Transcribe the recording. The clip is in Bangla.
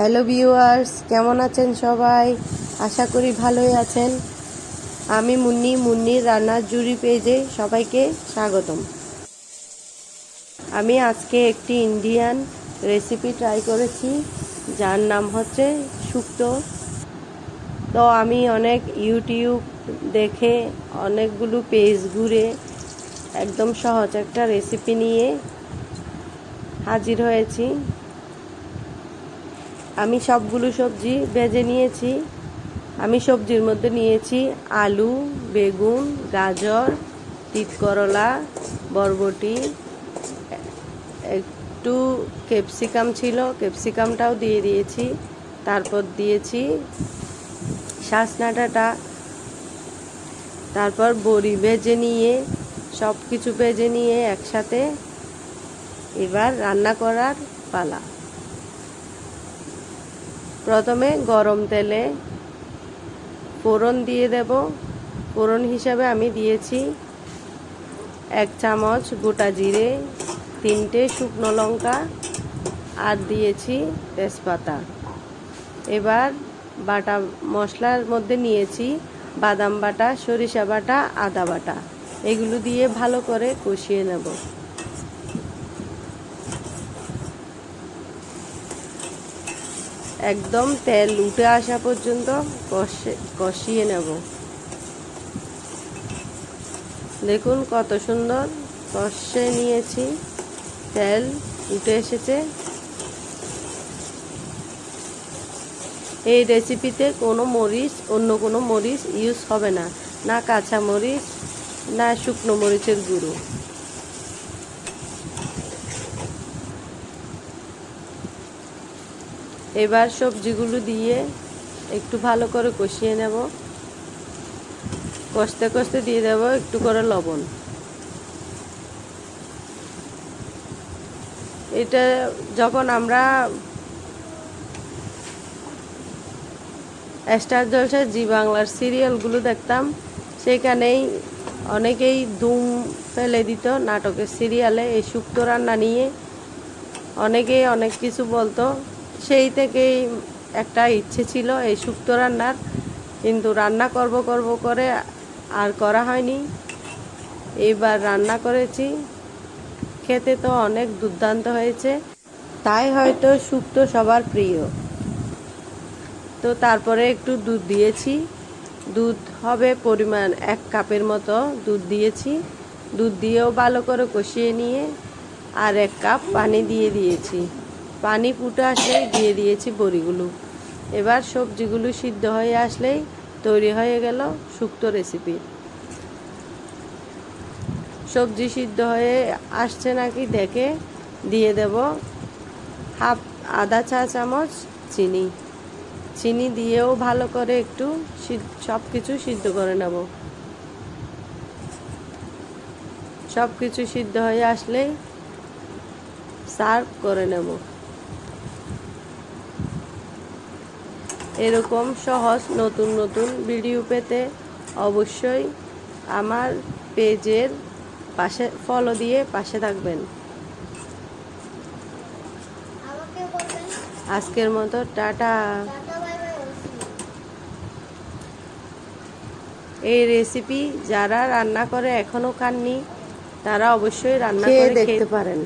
হ্যালো ভিউয়ার্স, কেমন আছেন সবাই? আশা করি ভালোই আছেন। আমি মুন্নি, মুন্নির রান্নার জুড়ি পেজে সবাইকে স্বাগতম। আমি আজকে একটি ইন্ডিয়ান রেসিপি ট্রাই করেছি, যার নাম হচ্ছে শুক্তো। তো আমি অনেক ইউটিউব দেখে অনেকগুলো পেজ ঘুরে একদম সহজ একটা রেসিপি নিয়ে হাজির হয়েছি। আমি সবগুলো সবজি ভেজে নিয়েছি। আমি সবজির মধ্যে নিয়েছি আলু, বেগুন, গাজর তিত করলা বরবটি, একটু ক্যাপসিকাম ছিল। ক্যাপসিকামটাও দিয়ে দিয়েছি। তারপর দিয়েছি শাসনাটাটা। তারপর বড়ি ভেজে নিয়ে সব কিছু ভেজে নিয়ে একসাথে এবার রান্না করার পালা। প্রথমে গরম তেলে ফোড়ন দিয়ে দেব। ফোড়ন হিসাবে আমি দিয়েছি এক চামচ গোটা জিরে, তিনটে শুকনো লঙ্কা আর দিয়েছি তেজপাতা। এবার বাটা মশলার মধ্যে নিয়েছি বাদাম বাটা, সরিষা বাটা, আদা বাটা। এগুলো দিয়ে ভালো করে কষিয়ে নেব। একদম তেল উঠে আসা পর্যন্ত কষে কষিয়ে নেব। দেখুন কত সুন্দর কষে নিয়েছি। তেল উঠে এসেছে। এই রেসিপিতে কোনো মরিচ, অন্য কোনো মরিচ ইউজ হবে না। না কাঁচা মরিচ, না শুকনো মরিচের গুঁড়ো। এবার সবজিগুলো দিয়ে একটু ভালো করে কষিয়ে নেব। কষতে কষতে দিয়ে দেব একটু করে লবণ। এটা যখন আমরা স্টার জলসা জি বাংলার সিরিয়ালগুলো দেখতাম, সেখানেই অনেকেই ধুম ফেলে দিত নাটকের সিরিয়ালে এই শুক্তো রান্না নিয়ে। অনেকেই অনেক কিছু বলতো। সেই থেকেই একটা ইচ্ছে ছিল এই শুক্তো রান্নার। কিন্তু রান্না করব করব করে আর করা হয়নি। এইবার রান্না করেছি। খেতে তো অনেক দুর্দান্ত হয়েছে। তাই হয়তো শুক্তো সবার প্রিয়। তো তারপরে একটু দুধ দিয়েছি। দুধ হবে পরিমাণ এক কাপের মতো দুধ দিয়েছি। দুধ দিয়েও ভালো করে কষিয়ে নিয়ে আর এক কাপ পানি দিয়ে দিয়েছি। পানি ফুটে আসলে দিয়ে দিয়েছি বড়িগুলো। এবার সবজিগুলো সিদ্ধ হয়ে আসলেই তৈরি হয়ে গেল শুক্তো রেসিপি সবজি সিদ্ধ হয়ে আসছে নাকি দেখে দিয়ে দেব হাফ আধা চা চামচ চিনি। চিনি দিয়েও ভালো করে একটু সব কিছু সিদ্ধ করে নেব। সব কিছু সিদ্ধ হয়ে আসলেই সার্ভ করে নেব। এরকম সহজ নতুন নতুন ভিডিও পেতে অবশ্যই আমার পেজের পাশে ফলো দিয়ে পাশে থাকবেন। আজকের মতো টাটা। এই রেসিপি যারা রান্না করে এখনও খাননি তারা অবশ্যই রান্না করে দেখতে খেতে পারেন।